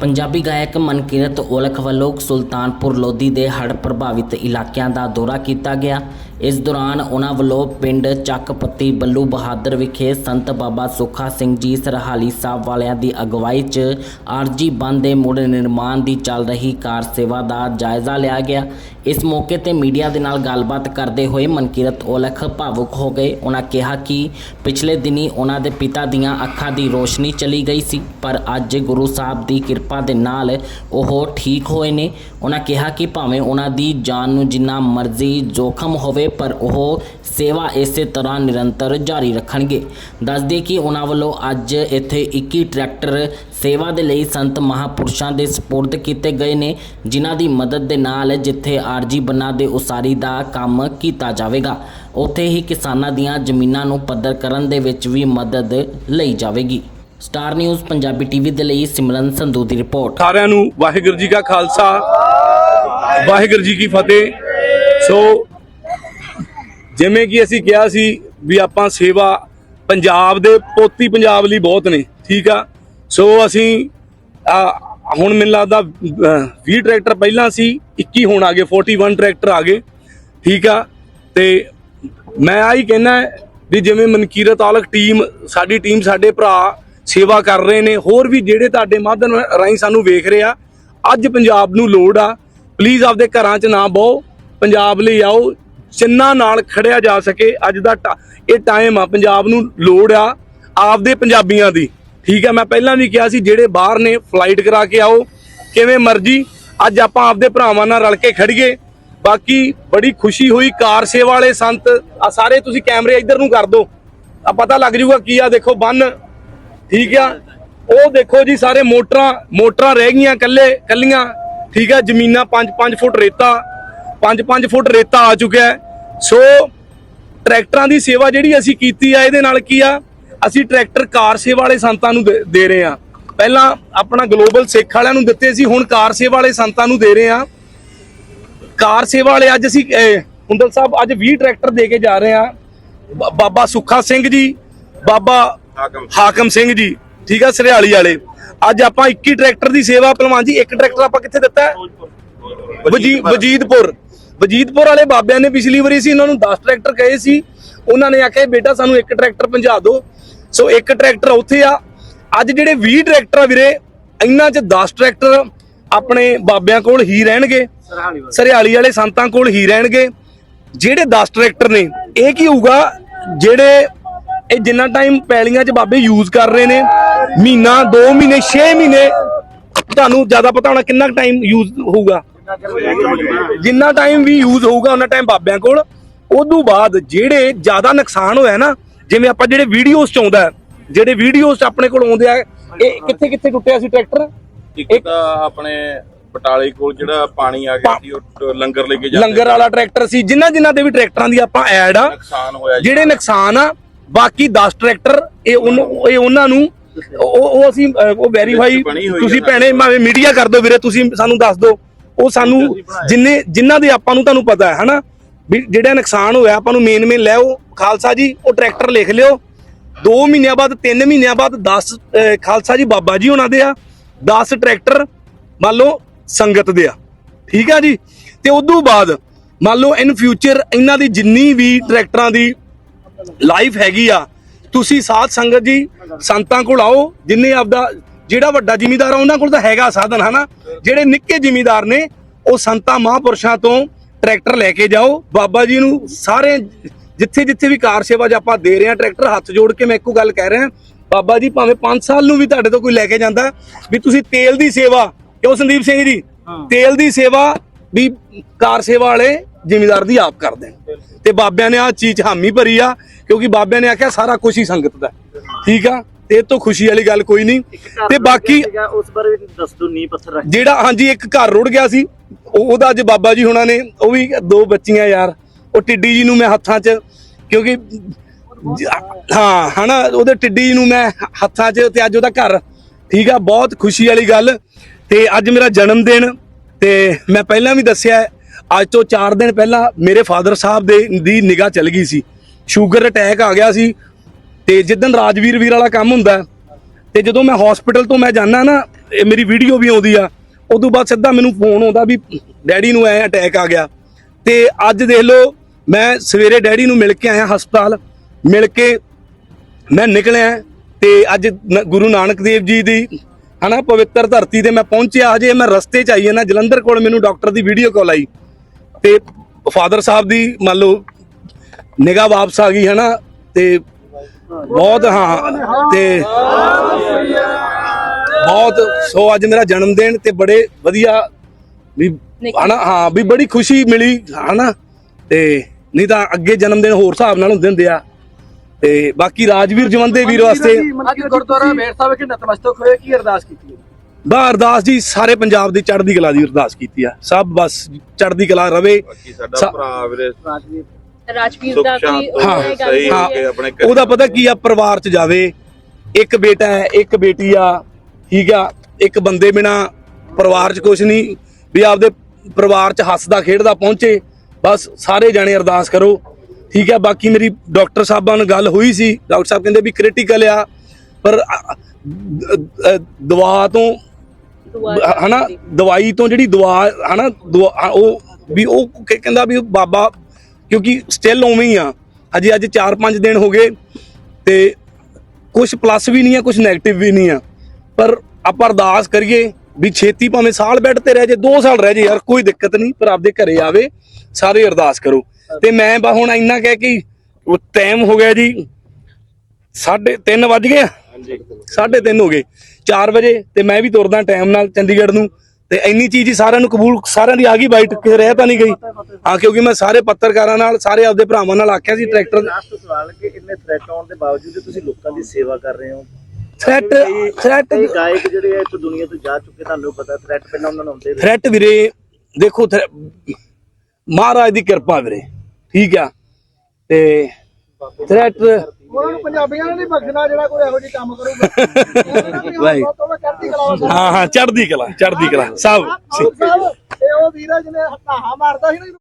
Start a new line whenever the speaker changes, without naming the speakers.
ਪੰਜਾਬੀ ਗਾਇਕ ਮਨਕੀਰਤ ਔਲਖ ਵੱਲੋਂ ਸੁਲਤਾਨਪੁਰ ਲੋਧੀ ਦੇ ਹੜ੍ਹ ਪ੍ਰਭਾਵਿਤ ਇਲਾਕਿਆਂ ਦਾ ਦੌਰਾ ਕੀਤਾ ਗਿਆ। ਇਸ ਦੌਰਾਨ ਉਹਨਾਂ ਵੱਲੋਂ ਪਿੰਡ ਚੱਕਪੱਤੀ ਬੱਲੂ ਬਹਾਦਰ ਵਿਖੇ ਸੰਤ ਬਾਬਾ ਸੁੱਖਾ ਸਿੰਘ ਜੀ ਸਰਹਾਲੀ ਸਾਹਿਬ ਵਾਲਿਆਂ ਦੀ ਅਗਵਾਈ 'ਚ ਆਰਜੀ ਬੰਦ ਦੇ ਮੁੜ ਨਿਰਮਾਣ ਦੀ ਚੱਲ ਰਹੀ ਕਾਰ ਸੇਵਾ ਦਾ ਜਾਇਜ਼ਾ ਲਿਆ ਗਿਆ। ਇਸ ਮੌਕੇ ਤੇ ਮੀਡੀਆ ਦੇ ਨਾਲ ਗੱਲਬਾਤ ਕਰਦੇ ਹੋਏ ਮਨਕੀਰਤ ਔਲਖ ਭਾਵੁਕ ਹੋ ਗਏ। ਉਹਨਾਂ ਕਿਹਾ ਕਿ ਪਿਛਲੇ ਦਿਨੀ ਉਹਨਾਂ ਦੇ ਪਿਤਾ ਦੀਆਂ ਅੱਖਾਂ ਦੀ ਰੋਸ਼ਨੀ ਚਲੀ ਗਈ ਸੀ, ਪਰ ਅੱਜ ਗੁਰੂ ਸਾਹਿਬ ਦੀ ਕਿਰਪਾ ਦੇ ਨਾਲ ਉਹ ਠੀਕ ਹੋਏ ਨੇ। ਉਹਨਾਂ ਕਿਹਾ ਕਿ ਭਾਵੇਂ ਉਹਨਾਂ ਦੀ ਜਾਨ ਨੂੰ ਜਿੰਨਾ ਮਰਜ਼ੀ ਜੋਖਮ ਹੋਵੇ ਪਰ ਉਹ ਸੇਵਾ ਇਸੇ ਤਰ੍ਹਾਂ ਨਿਰੰਤਰ ਜਾਰੀ ਰੱਖਣਗੇ। ਦੱਸਦੇ ਕਿ ਉਹਨਾਂ ਵੱਲੋਂ ਅੱਜ ਇੱਥੇ 21 ਟਰੈਕਟਰ ਸੇਵਾ ਦੇ ਲਈ ਸੰਤ ਮਹਾਪੁਰਸ਼ਾਂ ਦੇ ਸਪੁਰਦ ਕੀਤੇ ਗਏ ਨੇ, ਜਿਨ੍ਹਾਂ ਦੀ ਮਦਦ ਦੇ ਨਾਲ ਜਿੱਥੇ ਆਰਜੀ ਬੰਨਾ ਦੇ ਉਸਾਰੀ ਦਾ ਕੰਮ ਕੀਤਾ ਜਾਵੇਗਾ, ਉੱਥੇ ਹੀ ਕਿਸਾਨਾਂ ਦੀਆਂ ਜ਼ਮੀਨਾਂ ਨੂੰ ਪੱਧਰ ਕਰਨ ਦੇ ਵਿੱਚ ਵੀ ਮਦਦ ਲਈ ਜਾਵੇਗੀ। ਸਟਾਰ ਨਿਊਜ਼ ਪੰਜਾਬੀ ਟੀਵੀ ਦੇ ਲਈ ਸਿਮਰਨ ਸੰਧੂ ਦੀ ਰਿਪੋਰਟ।
ਸਾਰਿਆਂ ਨੂੰ ਵਾਹਿਗੁਰੂ ਜੀ ਕਾ ਖਾਲਸਾ, ਵਾਹਿਗੁਰੂ ਜੀ ਕੀ ਫਤਿਹ। ਸੋ ਜਿਵੇਂ ਕਿ ਅਸੀਂ ਕਿਹਾ ਸੀ ਵੀ ਆਪਾਂ ਸੇਵਾ ਪੰਜਾਬ ਦੇ ਪੋਤੀ ਪੰਜਾਬ ਲਈ ਬਹੁਤ ਨੇ ਠੀਕ ਆ? ਸੋ ਅਸੀਂ ਹੁਣ ਮੈਨੂੰ ਲੱਗਦਾ ਅਹ, 20 ਟਰੈਕਟਰ ਪਹਿਲਾਂ ਸੀ 21 ਹੁਣ ਆ ਗਏ 41 ਟਰੈਕਟਰ ਆ ਗਏ ਠੀਕ ਆ? ਤੇ ਮੈਂ ਆਹੀ ਕਹਿਣਾ ਵੀ ਜਿਵੇਂ ਮਨਕੀਰਤ ਆਲਕ ਟੀਮ ਸਾਡੀ ਟੀਮ ਸਾਡੇ ਭਰਾ ਸੇਵਾ ਕਰ ਰਹੇ ਨੇ ਹੋਰ ਵੀ ਜਿਹੜੇ ਤੁਹਾਡੇ ਮਾਧਿਅਮ ਰਾਹੀਂ ਸਾਨੂੰ ਵੇਖ ਰਹੇ ਆ ਅੱਜ ਪੰਜਾਬ ਨੂੰ ਲੋੜ ਆ ਪਲੀਜ਼ ਆਪਦੇ ਘਰਾਂ 'ਚ ਨਾ ਬਹੁ ਪੰਜਾਬ ਲਈ ਆਓ ਚੰਨਾ ਨਾਲ ਖੜਿਆ ਜਾ ਸਕੇ, ਅੱਜ ਦਾ ਟ- ਇਹ ਟਾਈਮ ਆ, ਪੰਜਾਬ ਨੂੰ ਲੋੜ ਆ ਆਪਦੇ ਪੰਜਾਬੀਆਂ ਦੀ। ਠੀਕ ਆ, ਮੈਂ ਪਹਿਲਾਂ ਵੀ ਕਿਹਾ ਸੀ, ਜਿਹੜੇ ਬਾਹਰ ਨੇ ਫਲਾਈਟ ਕਰਾ ਕੇ ਆਓ, ਕਿਵੇਂ ਮਰਜ਼ੀ, ਅੱਜ ਆਪਾਂ ਆਪਦੇ ਭਰਾਵਾਂ ਨਾਲ ਰਲ ਕੇ ਖੜੀਏ। ਬਾਕੀ ਬੜੀ ਖੁਸ਼ੀ ਹੋਈ, ਕਾਰ ਸੇਵਾ ਵਾਲੇ ਸੰਤ, ਆ ਸਾਰੇ ਤੁਸੀਂ ਕੈਮਰੇ ਇੱਧਰ ਨੂੰ ਕਰ ਦਿਓ। ਆ ਪਤਾ ਲੱਗ ਜੂਗਾ ਕੀ ਆ, ਦੇਖੋ ਬੰਨ। ਠੀਕ ਆ, ਉਹ ਦੇਖੋ ਜੀ, ਸਾਰੇ ਮੋਟਰਾਂ ਮੋਟਰਾਂ ਰਹਿ ਗਈਆਂ ਕੱਲੇ ਕੱਲੀਆਂ ਠੀਕ ਆ, ਜ਼ਮੀਨਾਂ 5-5 ਫੁੱਟ ਰੇਤਾ 5-5 ਫੁੱਟ ਰੇਤਾ ਆ ਚੁੱਕਿਆ। ਸੋ ਟਰੈਕਟਰਾਂ ਦੀ ਸੇਵਾ ਜਿਹੜੀ ਅਸੀਂ ਕੀਤੀ ਆ ਇਹਦੇ ਨਾਲ ਕੀ ਆ? ਅਸੀਂ ਟਰੈਕਟਰ ਕਾਰ ਸੇਵਾ ਵਾਲੇ ਸੰਤਾਂ ਨੂੰ ਦੇ- ਰਹੇ ਆ। ਪਹਿਲਾਂ ਆਪਣਾ ਗਲੋਬਲ ਸਿੱਖ ਵਾਲਿਆਂ ਨੂੰ ਦਿੱਤੇ ਸੀ ਹੁਣ ਕਾਰ ਸੇਵਾ ਵਾਲੇ ਸੰਤਾਂ ਨੂੰ ਦੇ ਰਹੇ ਆ। ਕਾਰ ਸੇਵਾ ਵਾਲੇ ਅੱਜ ਅਸੀਂ ਹੁੰਦਲ ਸਾਹਿਬ ਅੱਜ 20 ਟਰੈਕਟਰ ਦੇ ਕੇ ਜਾ ਰਹੇ ਆ। ਬਾਬਾ ਸੁੱਖਾ ਸਿੰਘ ਜੀ ਬਾਬਾ ਹਾਕਮ ਸਿੰਘ। ਜੀ ਠੀਕ ਆ ਸਰਿਆਲੀ ਵਾਲੇ। ਅੱਜ ਆਪਾਂ 21 ਟਰੈਕਟਰ ਦੀ ਸੇਵਾ ਪਹਿਲਵਾਨ ਜੀ ਇੱਕ ਟਰੈਕਟਰ ਆਪਾਂ ਕਿੱਥੇ ਦਿੱਤਾ? ਵਜੀਦਪੁਰ। ਵਜੀਦਪੁਰ ਵਾਲੇ ਬਾਬਿਆਂ ਨੇ ਪਿਛਲੀ ਵਾਰੀ ਸੀ ਇਹਨਾਂ ਨੂੰ 10 ਟਰੈਕਟਰ ਕਹੇ ਸੀ। ਉਹਨਾਂ ਨੇ ਆਖਿਆ ਬੇਟਾ ਸਾਨੂੰ ਇੱਕ ਟਰੈਕਟਰ ਪਹੁੰਚਾ ਦਿਓ। ਸੋ ਇੱਕ ਟਰੈਕਟਰ ਉੱਥੇ ਆ। ਅੱਜ ਜਿਹੜੇ 20 ਟਰੈਕਟਰ ਆ ਵੀਰੇ ਇਹਨਾਂ 'ਚ 10 ਟਰੈਕਟਰ ਆਪਣੇ ਬਾਬਿਆਂ ਕੋਲ ਹੀ ਰਹਿਣਗੇ। ਸਰਿਆਲੀ ਵਾਲੇ। ਸੰਤਾਂ ਕੋਲ ਹੀ ਰਹਿਣਗੇ। ਜਿਹੜੇ 10 ਟਰੈਕਟਰ ਨੇ ਇਹ ਕੀ ਹੋਊਗਾ? ਜਿਹੜੇ ਇਹ ਜਿੰਨਾ ਟਾਈਮ ਪੈਲੀਆਂ 'ਚ ਬਾਬੇ ਯੂਜ਼ ਕਰ ਰਹੇ ਨੇ ਮਹੀਨਾ 2 ਮਹੀਨੇ 6 ਮਹੀਨੇ ਤੁਹਾਨੂੰ ਜ਼ਿਆਦਾ ਪਤਾ ਹੋਣਾ ਕਿੰਨਾ ਟਾਈਮ ਯੂਜ਼ ਹੋਊਗਾ। ਜਿੰਨਾ ਟਾਈਮ ਵੀ ਯੂਜ਼ ਹੋਊਗਾ ਉਹਨਾਂ ਟਾਈਮ ਬਾਬਿਆਂ ਕੋਲ। ਉਦੋਂ ਬਾਅਦ ਜਿਹੜੇ ਜ਼ਿਆਦਾ ਨੁਕਸਾਨ ਹੋਇਆ ਨਾ ਜਿਵੇਂ ਆਪਾਂ ਜਿਹੜੇ ਵੀਡੀਓਜ਼ ਚ ਆਉਂਦਾ ਜਿਹੜੇ ਵੀਡੀਓਜ਼ ਆਪਣੇ ਕੋਲ ਆਉਂਦੇ ਆ ਇਹ ਕਿੱਥੇ ਕਿੱਥੇ ਟੁੱਟਿਆ ਸੀ ਟਰੈਕਟਰ
ਇੱਕ ਤਾਂ ਆਪਣੇ ਬਟਾਲੇ ਕੋਲ ਜਿਹੜਾ ਪਾਣੀ ਆ ਗਿਆ ਸੀ ਉਹ ਲੰਗਰ ਲੈ ਕੇ ਜਾਂਦੇ
ਲੰਗਰ ਵਾਲਾ ਟਰੈਕਟਰ ਸੀ। ਜਿਨ੍ਹਾਂ ਜਿਨ੍ਹਾਂ ਦੇ ਵੀ ਟਰੈਕਟਰਾਂ ਦੀ ਆਪਾਂ ਐਡ ਆ
ਨੁਕਸਾਨ ਹੋਇਆ ਜੀ।
ਜਿਹੜੇ ਨੁਕਸਾਨ ਆ ਬਾਕੀ 10 ਟਰੈਕਟਰ ਇਹ ਉਹਨੂੰ ਇਹ ਉਹਨਾਂ ਨੂੰ ਉਹ ਉਹ ਅਸੀਂ ਉਹ ਵੈਰੀਫਾਈ ਤੁਸੀਂ ਭੈਣੇ ਮੀਡੀਆ ਕਰ ਦਿਓ ਵੀਰੇ ਤੁਸੀਂ ਸਾਨੂੰ ਦੱਸ ਦਿਓ। ਉਹ ਸਾਨੂੰ ਜਿੰਨੇ ਜਿਨ੍ਹਾਂ ਦੇ ਆਪਾਂ ਨੂੰ ਤੁਹਾਨੂੰ ਪਤਾ ਹੈ ਹਨਾ? ਵੀ ਜਿਹੜਾ ਨੁਕਸਾਨ ਹੋਇਆ ਆਪਾਂ ਨੂੰ ਮੇਨ ਮੇਨ ਲੈ ਉਹ ਖਾਲਸਾ ਜੀ ਉਹ ਟਰੈਕਟਰ ਲਿਖ ਲਿਓ। 2 ਮਹੀਨਿਆਂ ਬਾਅਦ 3 ਮਹੀਨਿਆਂ ਬਾਅਦ 10 ਅਹ, ਖਾਲਸਾ ਜੀ ਬਾਬਾ ਜੀ ਉਹਨਾਂ ਦੇ ਆ। 10 ਟਰੈਕਟਰ ਮੰਨ ਲਓ ਸੰਗਤ ਦੇ ਆ। ਠੀਕ ਆ ਜੀ? ਤੇ ਉਦੋਂ ਬਾਅਦ ਮੰਨ ਲਓ ਇਨ ਫਿਊਚਰ ਇਹਨਾਂ ਦੀ ਜਿੰਨੀ ਵੀ ਟਰੈਕਟਰਾਂ ਦੀ ਲਾਈਫ ਹੈਗੀ ਆ ਤੁਸੀਂ ਸਾਧ ਸੰਗਤ ਜੀ ਸੰਤਾਂ ਕੋਲ ਆਓ ਜਿੰਨੇ ਆਪਦਾ ਜਿਹੜਾ ਵੱਡਾ ਜ਼ਿਮੀਦਾਰ ਆ ਉਹਨਾਂ ਕੋਲ ਤਾਂ ਹੈਗਾ ਸਾਧਨ ਹਨਾ? ਜਿਹੜੇ ਨਿੱਕੇ ਜ਼ਿਮੀਦਾਰ ਨੇ ਉਹ ਸੰਤਾਂ ਮਹਾਂਪੁਰਸ਼ਾਂ ਤੋਂ ਟਰੈਕਟਰ ਲੈ ਕੇ ਜਾਓ। ਬਾਬਾ ਜੀ ਨੂੰ ਸਾਰੇ ਜਿੱਥੇ ਜਿੱਥੇ ਵੀ ਕਾਰ ਸੇਵਾ ਆਪਾਂ ਦੇ ਰਹੇ ਹਾਂ ਟਰੈਕਟਰ ਹੱਥ ਜੋੜ ਕੇ ਮੈਂ ਇੱਕੋ ਗੱਲ ਕਹਿ ਰਿਹਾ। ਬਾਬਾ ਜੀ ਭਾਵੇਂ 5 ਸਾਲ ਨੂੰ ਵੀ ਤੁਹਾਡੇ ਤੋਂ ਕੋਈ ਲੈ ਕੇ ਜਾਂਦਾ ਵੀ ਤੁਸੀਂ ਤੇਲ ਦੀ ਸੇਵਾ ਕਿਉਂ ਸੰਦੀਪ ਸਿੰਘ ਜੀ? ਤੇਲ ਦੀ ਸੇਵਾ ਵੀ ਕਾਰ ਸੇਵਾ ਵਾਲੇ ਜ਼ਿਮੀਦਾਰ ਦੀ ਆਪ ਕਰਦੇ ਨੇ। ਤੇ ਬਾਬਿਆਂ ਨੇ ਆ ਚੀਜ਼ ਹਾਮੀ ਭਰੀ ਆ ਕਿਉਂਕਿ ਬਾਬਿਆਂ ਨੇ ਆਖਿਆ ਸਾਰਾ ਕੁਝ ਹੀ ਸੰਗਤ ਦਾ। ਠੀਕ ਆ? ਤੇ ਇਹ ਤੋਂ ਖੁਸ਼ੀ ਵਾਲੀ ਗੱਲ ਕੋਈ ਨਹੀਂ। ਤੇ ਬਾਕੀ
ਉਸ ਬਾਰੇ ਵੀ ਦੱਸ ਦੋ ਨੀ ਪੱਥਰ ਰੱਖ
ਜਿਹੜਾ ਹਾਂਜੀ ਇੱਕ ਘਰ ਰੁੜ ਗਿਆ ਸੀ। ਉਹ- ਉਹਦਾ ਅੱਜ ਬਾਬਾ ਜੀ ਹੁਣਾਂ ਨੇ ਉਹ ਵੀ ਦੋ ਬੱਚੀਆਂ ਯਾਰ। ਉਹ ਟਿੱਡੀ ਜੀ ਨੂੰ ਮੈਂ ਹੱਥਾਂ 'ਚ ਕਿਉਂਕਿ ਜ- ਹਾਂ ਹਨਾ ਉਹਦੇ ਟਿੱਡੀ ਨੂੰ ਮੈਂ ਹੱਥਾਂ 'ਚ ਤੇ ਅੱਜ ਉਹਦਾ ਘਰ ਠੀਕ ਆ ਬਹੁਤ ਖੁਸ਼ੀ ਵਾਲੀ ਗੱਲ। ਤੇ ਅੱਜ ਮੇਰਾ ਜਨਮ ਦਿਨ ਤੇ ਮੈਂ ਪਹਿਲਾਂ ਵੀ ਦੱਸਿਆ ਹੈ, ਅੱਜ ਤੋਂ 4 ਦਿਨ ਪਹਿਲਾਂ ਮੇਰੇ ਫਾਦਰ ਸਾਹਿਬ ਦੇ ਦੀ ਨਿਗਾਹ ਚਲ ਗਈ ਸੀ। ਸ਼ੂਗਰ ਅਟੈਕ ਆ ਗਿਆ ਸੀ ਤੇ ਜਿੱਦਣ ਰਾਜਵੀਰ ਵੀਰ ਵਾਲਾ ਕੰਮ ਹੁੰਦਾ ਹੈ, ਤੇ ਜਦੋਂ ਮੈਂ ਹਸਪੀਟਲ ਤੋਂ ਮੈਂ ਜਾਣਾ ਨਾ ਇਹ ਮੇਰੀ ਵੀਡੀਓ ਵੀ ਆਉਂਦੀ ਆ ਉਦੋਂ ਬਾਅਦ ਸਿੱਧਾ ਮੈਨੂੰ ਫੋਨ ਆਉਂਦਾ ਵੀ ਡੈਡੀ ਨੂੰ ਐ ਅਟੈਕ ਆ ਗਿਆ। ਤੇ ਅੱਜ ਦੇਖ ਲਓ ਮੈਂ ਸਵੇਰੇ ਡੈਡੀ ਨੂੰ ਮਿਲ ਕੇ ਆਇਆ ਹਸਪਤਾਲ ਮਿਲ ਕੇ ਮੈਂ ਨਿਕਲਿਆ ਤੇ ਅੱਜ ਗੁਰੂ ਨਾਨਕ ਦੇਵ ਜੀ ਦੀ ਹਨਾ ਪਵਿੱਤਰ ਧਰਤੀ ਤੇ ਮੈਂ ਪਹੁੰਚਿਆ ਹਜੇ ਮੈਂ ਰਸਤੇ 'ਚ ਆਈ ਹਾਂ ਨਾ ਜਲੰਧਰ ਕੋਲ ਮੈਨੂੰ ਡਾਕਟਰ ਦੀ ਵੀਡੀਓ ਕਾਲ ਆਈ। ਤੇ ਫਾਦਰ ਸਾਹਿਬ ਦੀ ਮੰਨ ਲਓ ਨਿਗਾਹ ਵਾਪਸ ਆ ਗਈ ਹਨਾ ਤੇ ਬਹੁਤ ਹਾਂ ਤੇ ਬਹੁਤ ਸੋ ਅੱਜ ਮੇਰਾ ਜਨਮ ਦਿਨ ਤੇ ਬੜੇ ਵਧੀਆ ਵੀ ਹਨਾ ਹਾਂ ਵੀ ਬੜੀ ਖੁਸ਼ੀ ਮਿਲੀ ਹਨਾ ਤੇ ਨਹੀਂ ਤਾਂ ਅੱਗੇ ਜਨਮ ਦਿਨ ਹੋਰ ਹਿਸਾਬ ਨਾਲ ਹੁੰਦੇ ਹੁੰਦੇ ਆ ਤੇ ਬਾਕੀ ਰਾਜਵੀਰ ਜਵੰਦੇ ਵੀਰ ਵਾਸਤੇ
ਅੱਜ ਗੁਰਦੁਆਰਾ ਮੇਰ ਸਾਹਿਬ ਵਿਖੇ ਨਤਮਸਤਕ ਹੋਏ ਕੀ ਅਰਦਾਸ ਕੀਤੀ ਹੈ?
ਬਾ ਅਰਦਾਸ ਜੀ ਸਾਰੇ ਪੰਜਾਬ ਦੀ ਚੜ੍ਹਦੀ ਕਲਾ ਦੀ ਅਰਦਾਸ ਕੀਤੀ ਆ ਸਭ ਬਸ ਚੜ੍ਹਦੀ ਕਲਾ ਰਵੇ
ਬਾਕੀ ਸਾਡਾ ਭਰਾ ਵੀਰੇ।
ਰਾਜਵੀਰ
ਸੁੱਖ
ਦਾ
ਸ਼ਾਂਤ
ਕੋਈ
ਹਾਂ,
ਉਹ ਗੱਲ
ਸਹੀ ਹੋ
ਹਾਂ।
ਕੇ ਆਪਣੇ ਘਰੇ
ਉਹਦਾ ਪਤਾ ਕੀ ਆ ਪਰਿਵਾਰ ਚ ਜਾਵੇ ਇੱਕ ਬੇਟਾ ਹੈ ਇੱਕ ਬੇਟੀ ਆ ਠੀਕ ਆ ਇੱਕ ਬੰਦੇ ਬਿਨਾ ਪਰਿਵਾਰ ਚ ਕੁਝ ਨਹੀਂ ਵੀ ਆਪਦੇ ਪਰਿਵਾਰ ਚ ਹੱਸਦਾ ਖੇਡਦਾ ਪਹੁੰਚੇ ਬਸ ਸਾਰੇ ਜਾਣੇ ਅਰਦਾਸ ਕਰੋ ਠੀਕ ਆ ਬਾਕੀ ਮੇਰੀ ਡਾਕਟਰ ਸਾਹਿਬਾਂ ਨਾਲ ਗੱਲ ਹੋਈ ਸੀ ਡਾਕਟਰ ਸਾਹਿਬ ਕਹਿੰਦੇ ਵੀ ਕ੍ਰਿਟੀਕਲ ਆ ਪਰ ਅ- ਅ- ਦਵਾ ਤੋਂ
ਦੁਆ
ਹਨਾ ਦਵਾਈ ਤੋਂ ਜਿਹੜੀ ਦਵਾ ਹਨਾ ਦੁਆ- ਉਹ ਵੀ ਉਹ ਕ- ਕਹਿੰਦਾ ਵੀ ਉਹ ਬਾਬਾ ਕਿਉਂਕਿ ਸਟਿਲ ਉਵੇਂ ਹੀ ਆ। ਹਜੇ ਅੱਜ 4-5 ਦਿਨ ਹੋ ਗਏ ਤੇ ਕੁਝ ਪਲੱਸ ਵੀ ਨਹੀਂ ਆ ਕੁਝ 네ਗੇਟਿਵ ਵੀ ਨਹੀਂ ਆ। ਪਰ ਆਪਾਂ ਅਰਦਾਸ ਕਰੀਏ ਵੀ ਛੇਤੀ ਭਾਵੇਂ ਸਾਲ ਬੈੱਡ ਤੇ ਰਹਿ ਜੇ 2 ਸਾਲ ਰਹਿ ਜੇ ਯਾਰ ਕੋਈ ਦਿੱਕਤ ਨਹੀਂ ਪਰ ਆਪਦੇ ਘਰੇ ਆਵੇ ਸਾਰੇ ਅਰਦਾਸ ਕਰੋ। ਤੇ ਮੈਂ ਬਾ ਹੁਣ ਇੰਨਾ ਕਹਿ ਕੇ ਉਹ ਟਾਈਮ ਹੋ ਗਿਆ ਜੀ ਸਾਢੇ 3 ਵੱਜ ਗਏ ਆ।
ਹਾਂਜੀ।
ਸਾਢੇ ਤਿੰਨ ਹੋ ਗਏ। 4 ਵਜੇ ਤੇ ਮੈਂ ਵੀ ਤੁਰਦਾ ਟਾਈਮ ਨਾਲ ਚੰਡੀਗੜ੍ਹ ਨੂੰ। ਤੇ ਇੰਨੀ ਚੀਜ਼ ਹੀ ਸਾਰਿਆਂ ਨੂੰ ਕਬੂਲ ਸਾਰਿਆਂ ਦੀ ਆ ਗਈ ਬਾਈਟ ਕਿ ਰਹਿ ਤਾਂ ਨਹੀਂ ਗਈ। ਹਾਂ ਕਿਉਂਕਿ ਮੈਂ ਸਾਰੇ ਪੱਤਰਕਾਰਾਂ ਨਾਲ ਸਾਰੇ ਆਪਦੇ ਭਰਾਵਾਂ ਨਾਲ ਆਖਿਆ ਸੀ ਟਰੈਕਟਰ
ਲਾਸਟ ਸਵਾਲ ਕਿ ਇੰਨੇ ਥ੍ਰੈਟ ਆਉਣ ਦੇ ਬਾਵਜੂਦ ਤੁਸੀਂ ਲੋਕਾਂ ਦੀ ਸੇਵਾ ਕਰ ਰਹੇ ਹੋ?
ਥ੍ਰੈਟ ਥ੍ਰੈਟ
ਗਾਇਕ ਜਿਹੜੇ ਇਸ ਦੁਨੀਆ ਤੋਂ ਜਾ ਚੁੱਕੇ ਤੁਹਾਨੂੰ ਪਤਾ ਥ੍ਰੈਟ ਪਹਿਲਾਂ ਉਹਨਾਂ ਨੂੰ ਹੁੰਦੇ
ਥ੍ਰੈਟ ਵੀਰੇ ਦੇਖੋ ਮਹਾਰਾਜ ਦੀ ਕਿਰਪਾ ਵੀਰੇ ਠੀਕ ਆ। ਤੇ ਥ੍ਰੈਟ
ਉਹਨਾਂ ਨੂੰ ਪੰਜਾਬੀਆਂ ਨੇ ਨਹੀਂ ਬਖਸ਼ਣਾ ਜਿਹੜਾ ਕੋਈ ਇਹੋ ਜਿਹੀ ਕੰਮ ਕਰੂਗਾ। ਕਲਾ
ਹਾਂ ਹਾਂ ਚੜ੍ਹਦੀ ਕਲਾ ਚੜ੍ਹਦੀ ਕਲਾ। ਸਭ
ਇਹ ਉਹ ਵੀਰ ਜਿਹਨੇ ਹਾਹਾ ਮਾਰਦਾ ਸੀ ਨਾ